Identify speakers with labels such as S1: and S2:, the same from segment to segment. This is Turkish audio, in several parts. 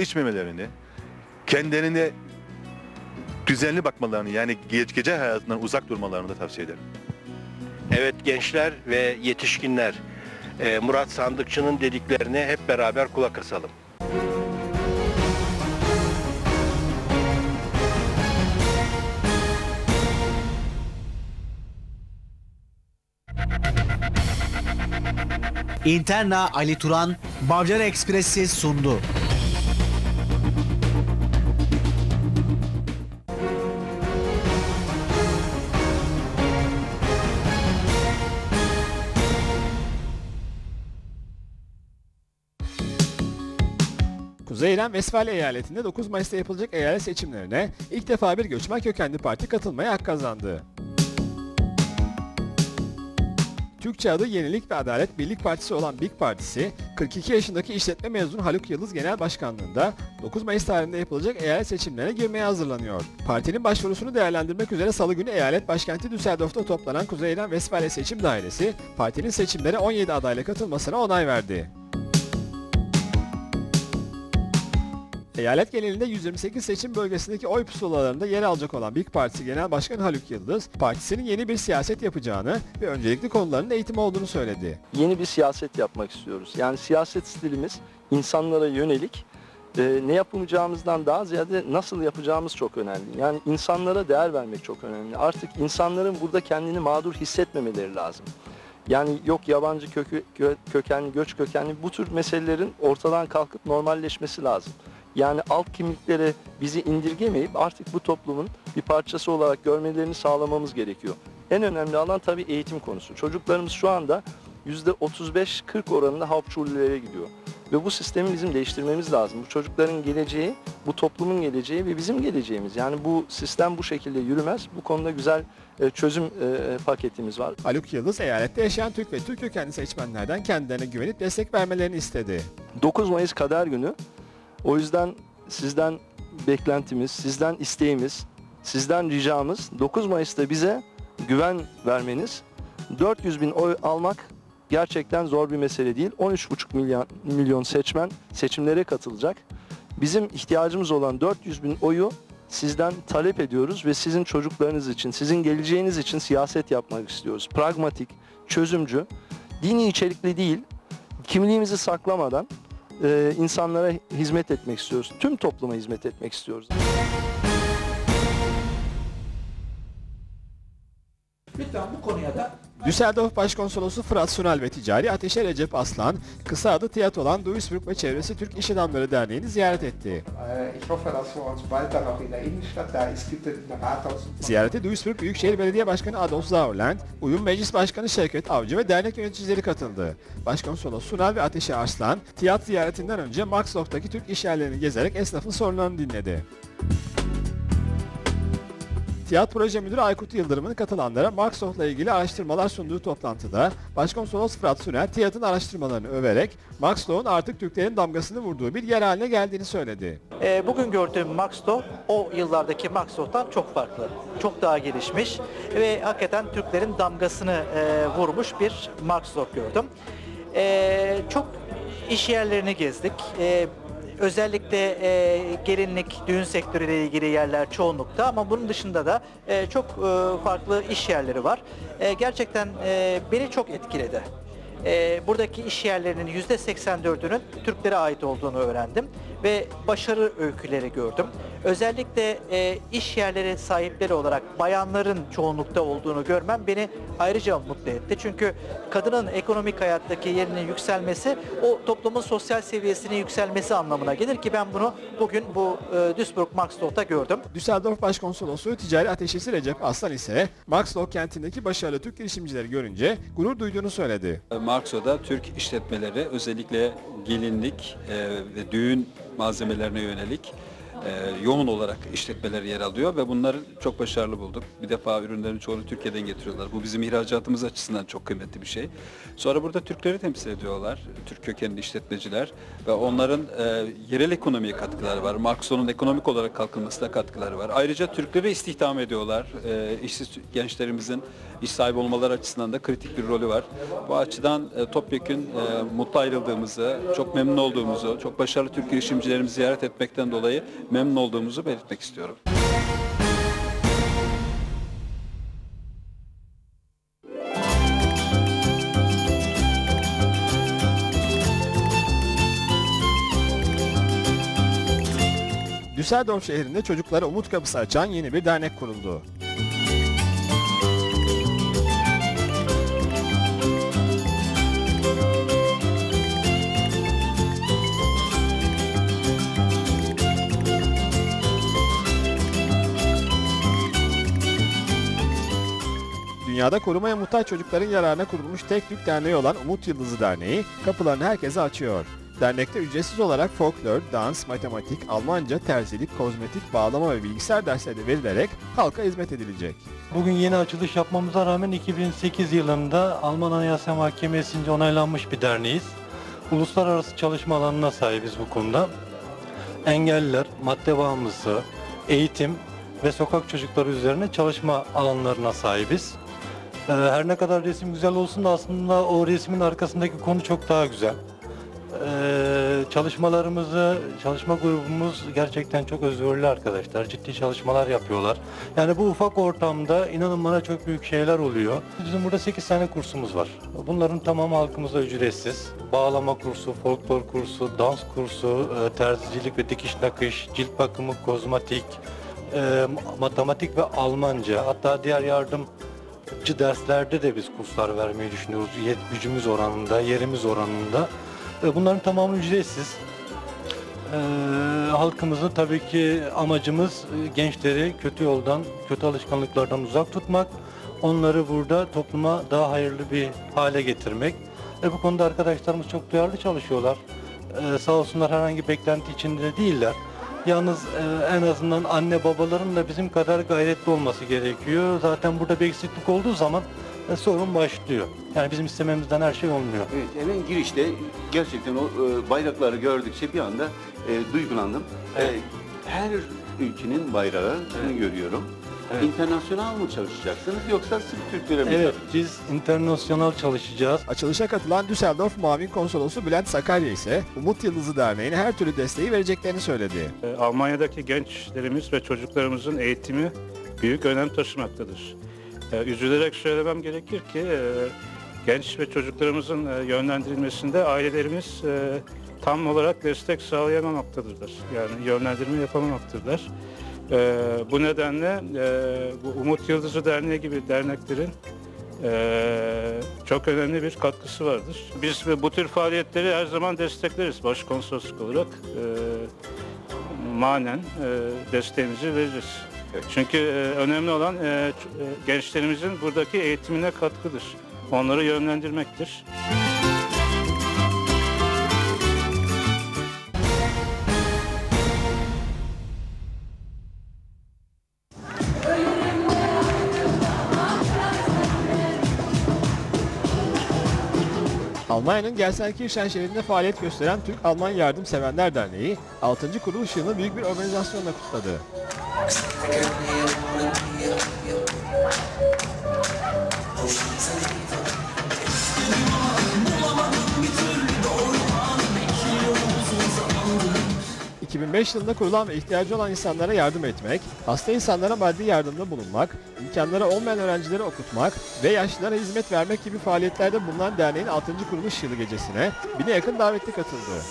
S1: içmemelerini, kendilerine düzenli bakmalarını yani ge- gece hayatından uzak durmalarını da tavsiye ederim.
S2: Evet gençler ve yetişkinler e, Murat Sandıkçı'nın dediklerine hep beraber kulak asalım.
S3: Interna Ali Turan, Bavcar Ekspresi sundu.
S4: Kuzey İran Vesfalya eyaletinde 9 Mayıs'ta yapılacak eyalet seçimlerine ilk defa bir göçmen kökenli parti katılmaya hak kazandı. Türkçe adı Yenilik ve Adalet Birlik Partisi olan BİK Partisi, 42 yaşındaki işletme mezunu Haluk Yıldız Genel Başkanlığında 9 Mayıs tarihinde yapılacak eyalet seçimlerine girmeye hazırlanıyor. Partinin başvurusunu değerlendirmek üzere salı günü eyalet başkenti Düsseldorf'ta toplanan Kuzey İran Vesfalya Seçim Dairesi, partinin seçimlere 17 adayla katılmasına onay verdi. Eyalet genelinde 128 seçim bölgesindeki oy pusulalarında yer alacak olan BİK Partisi Genel Başkanı Haluk Yıldız, partisinin yeni bir siyaset yapacağını ve öncelikli konuların eğitim olduğunu söyledi.
S5: yeni bir siyaset yapmak istiyoruz. Yani siyaset stilimiz insanlara yönelik e, ne yapacağımızdan daha ziyade nasıl yapacağımız çok önemli. Yani insanlara değer vermek çok önemli. Artık insanların burada kendini mağdur hissetmemeleri lazım. Yani yok yabancı kökü, gö- kökenli, göç kökenli bu tür meselelerin ortadan kalkıp normalleşmesi lazım. Yani alt kimliklere bizi indirgemeyip artık bu toplumun bir parçası olarak görmelerini sağlamamız gerekiyor. En önemli alan tabii eğitim konusu. Çocuklarımız şu anda %35-40 oranında Hauptschulelere gidiyor. Ve bu sistemi bizim değiştirmemiz lazım. Bu çocukların geleceği, bu toplumun geleceği ve bizim geleceğimiz. Yani bu sistem bu şekilde yürümez. Bu konuda güzel e, çözüm e, paketimiz var.
S4: Haluk Yıldız eyalette yaşayan Türk ve Türk kökenli seçmenlerden kendilerine güvenip destek vermelerini istedi.
S5: 9 Mayıs kader günü. O yüzden sizden beklentimiz, sizden isteğimiz, sizden ricamız 9 Mayıs'ta bize güven vermeniz. 400 bin oy almak gerçekten zor bir mesele değil. 13,5 milyon, milyon seçmen seçimlere katılacak. Bizim ihtiyacımız olan 400 bin oyu sizden talep ediyoruz ve sizin çocuklarınız için, sizin geleceğiniz için siyaset yapmak istiyoruz. Pragmatik, çözümcü, dini içerikli değil, kimliğimizi saklamadan e, insanlara hizmet etmek istiyoruz. Tüm topluma hizmet etmek istiyoruz.
S6: Lütfen bu konuya da
S4: Düsseldorf Başkonsolosu Fırat Sunal ve ticari ateşe Recep Aslan, kısa adı TİAD olan Duisburg ve Çevresi Türk İş Adamları Derneği'ni ziyaret etti.
S6: Rathaus
S4: Ziyarete Duisburg Büyükşehir Belediye Başkanı Adolf Sauerland, Uyum Meclis Başkanı Şevket Avcı ve dernek yöneticileri katıldı. Başkonsolos Sunal ve Ateşe Arslan, TİAD ziyaretinden önce Maxloch'taki Türk iş yerlerini gezerek esnafın sorunlarını dinledi. TİAD Proje Müdürü Aykut Yıldırım'ın katılanlara Maxloch'la ilgili araştırmalar sunduğu toplantıda Başkonsolos Fırat Sunel, TİAD'ın araştırmalarını överek Maxloch'un artık Türklerin damgasını vurduğu bir yer haline geldiğini söyledi.
S7: E, bugün gördüğüm Maxdo o yıllardaki Maxdo'dan çok farklı. Çok daha gelişmiş ve hakikaten Türklerin damgasını e, vurmuş bir Maxdo gördüm. E, çok iş yerlerini gezdik. E, özellikle e, gelinlik, düğün sektörüyle ilgili yerler çoğunlukta ama bunun dışında da e, çok e, farklı iş yerleri var. E, gerçekten e, beni çok etkiledi. E, buradaki iş yerlerinin %84'ünün Türklere ait olduğunu öğrendim ve başarı öyküleri gördüm. Özellikle e, iş yerleri sahipleri olarak bayanların çoğunlukta olduğunu görmem beni ayrıca mutlu etti. Çünkü kadının ekonomik hayattaki yerinin yükselmesi o toplumun sosyal seviyesinin yükselmesi anlamına gelir ki ben bunu bugün bu e, Duisburg Maxdorf'ta gördüm.
S4: Düsseldorf Başkonsolosu Ticari Ateşesi Recep Aslan ise Maxloch kentindeki başarılı Türk girişimcileri görünce gurur duyduğunu söyledi.
S8: Marxo'da Türk işletmeleri özellikle gelinlik e, ve düğün malzemelerine yönelik e, yoğun olarak işletmeler yer alıyor ve bunları çok başarılı bulduk. Bir defa ürünlerin çoğunu Türkiye'den getiriyorlar. Bu bizim ihracatımız açısından çok kıymetli bir şey. Sonra burada Türkleri temsil ediyorlar. Türk kökenli işletmeciler ve onların e, yerel ekonomiye katkıları var. Markson'un ekonomik olarak kalkınmasına katkıları var. Ayrıca Türkleri istihdam ediyorlar. E, işsiz gençlerimizin iş sahibi olmaları açısından da kritik bir rolü var. Bu açıdan e, topyekün e, mutlu ayrıldığımızı, çok memnun olduğumuzu, çok başarılı Türk girişimcilerimizi ziyaret etmekten dolayı memnun olduğumuzu belirtmek istiyorum.
S4: Düsseldorf şehrinde çocuklara umut kapısı açan yeni bir dernek kuruldu. Dünyada korumaya muhtaç çocukların yararına kurulmuş tek Türk derneği olan Umut Yıldızı Derneği kapılarını herkese açıyor. Dernekte ücretsiz olarak folklor, dans, matematik, Almanca, terzilik, kozmetik, bağlama ve bilgisayar dersleri verilerek halka hizmet edilecek.
S9: Bugün yeni açılış yapmamıza rağmen 2008 yılında Alman Anayasa Mahkemesi'nce onaylanmış bir derneğiz. Uluslararası çalışma alanına sahibiz bu konuda. Engelliler, madde bağımlısı, eğitim ve sokak çocukları üzerine çalışma alanlarına sahibiz. Ee, Her ne kadar resim güzel olsun da aslında o resmin arkasındaki konu çok daha güzel. Ee, çalışmalarımızı, çalışma grubumuz gerçekten çok özverili arkadaşlar. Ciddi çalışmalar yapıyorlar. Yani bu ufak ortamda inanın bana çok büyük şeyler oluyor. Bizim burada 8 tane kursumuz var. Bunların tamamı halkımıza ücretsiz. Bağlama kursu, folklor kursu, dans kursu, e, terzicilik ve dikiş nakış, cilt bakımı, kozmetik, e, matematik ve Almanca. Hatta diğer yardımcı derslerde de biz kurslar vermeyi düşünüyoruz. Yet gücümüz oranında, yerimiz oranında. E, Bunların tamamı ücretsiz. Ee, halkımızın tabii ki amacımız e, gençleri kötü yoldan, kötü alışkanlıklardan uzak tutmak. Onları burada topluma daha hayırlı bir hale getirmek. E, bu konuda arkadaşlarımız çok duyarlı çalışıyorlar. Ee, sağ olsunlar herhangi beklenti içinde değiller. Yalnız e, en azından anne babaların da bizim kadar gayretli olması gerekiyor. Zaten burada bir eksiklik olduğu zaman e, sorun başlıyor. Yani bizim istememizden her şey olmuyor.
S10: Evet, hemen girişte gerçekten o e, bayrakları gördükçe bir anda e, duygulandım. E,
S9: Evet.
S10: her ülkenin bayrağını görüyorum.
S9: Evet.
S10: İnternasyonel mı çalışacaksınız yoksa sırf Türklere mi?
S9: Evet, biz internasyonel çalışacağız.
S4: Açılışa katılan Düsseldorf Mavin Konsolosu Bülent Sakarya ise Umut Yıldızı Derneği'ne her türlü desteği vereceklerini söyledi.
S11: E, Almanya'daki gençlerimiz ve çocuklarımızın eğitimi büyük önem taşımaktadır. E, Üzülerek söylemem gerekir ki e, genç ve çocuklarımızın e, yönlendirilmesinde ailelerimiz e, tam olarak destek sağlayamamaktadırlar. Yani yönlendirme yapamamaktadırlar. E, Bu nedenle e, bu Umut Yıldızı Derneği gibi derneklerin e, çok önemli bir katkısı vardır. Biz bu tür faaliyetleri her zaman destekleriz başkonsolosluk olarak. E, manen e, desteğimizi veririz. Çünkü e, önemli olan e, e, gençlerimizin buradaki eğitimine katkıdır. Onları yönlendirmektir.
S4: Almanya'nın Gelsenkirchen şehrinde faaliyet gösteren Türk-Alman Yardımsevenler Derneği 6. kuruluş yılını büyük bir organizasyonla kutladı. ...2005 yılında kurulan ve ihtiyacı olan insanlara yardım etmek, hasta insanlara maddi yardımda bulunmak, imkanları olmayan öğrencileri okutmak ve yaşlılara hizmet vermek gibi faaliyetlerde bulunan derneğin 6. kuruluş yılı gecesine bine yakın davetli katıldı.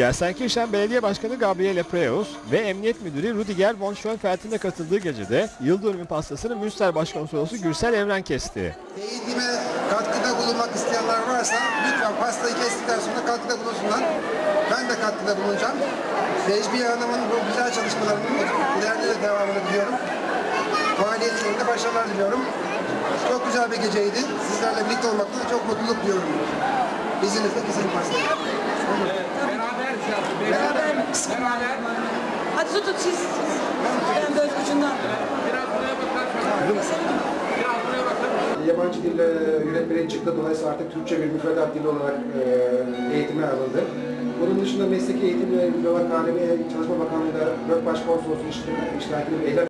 S4: Gelsenkirchen Belediye Başkanı Gabriele Preus ve Emniyet Müdürü Rudiger von Schönfeld'in de katıldığı gecede yıl dönümü pastasını Münster Başkonsolosu Gürsel Evren kesti.
S6: Eğitime katkıda bulunmak isteyenler varsa lütfen pastayı kestikten sonra katkıda bulunsunlar. Ben de katkıda bulunacağım. Necmiye Hanım'ın bu güzel çalışmalarının ileride de devamını diliyorum.
S12: başarılar diliyorum. Çok güzel bir geceydi. Sizlerle birlikte olmaktan çok mutluluk duyuyorum. İzninizle keselim pastayı.
S6: Beraber Beraber. Hadi tutun siz. Ben böyle ucundan.
S12: Yabancı dil e, yönetmeliği çıktı. Dolayısıyla artık Türkçe bir müfredat dili olarak e, eğitime alındı. Bunun dışında mesleki eğitim ve alemi Çalışma Bakanlığı'nda Gök Başkonsolosluğu iştirakini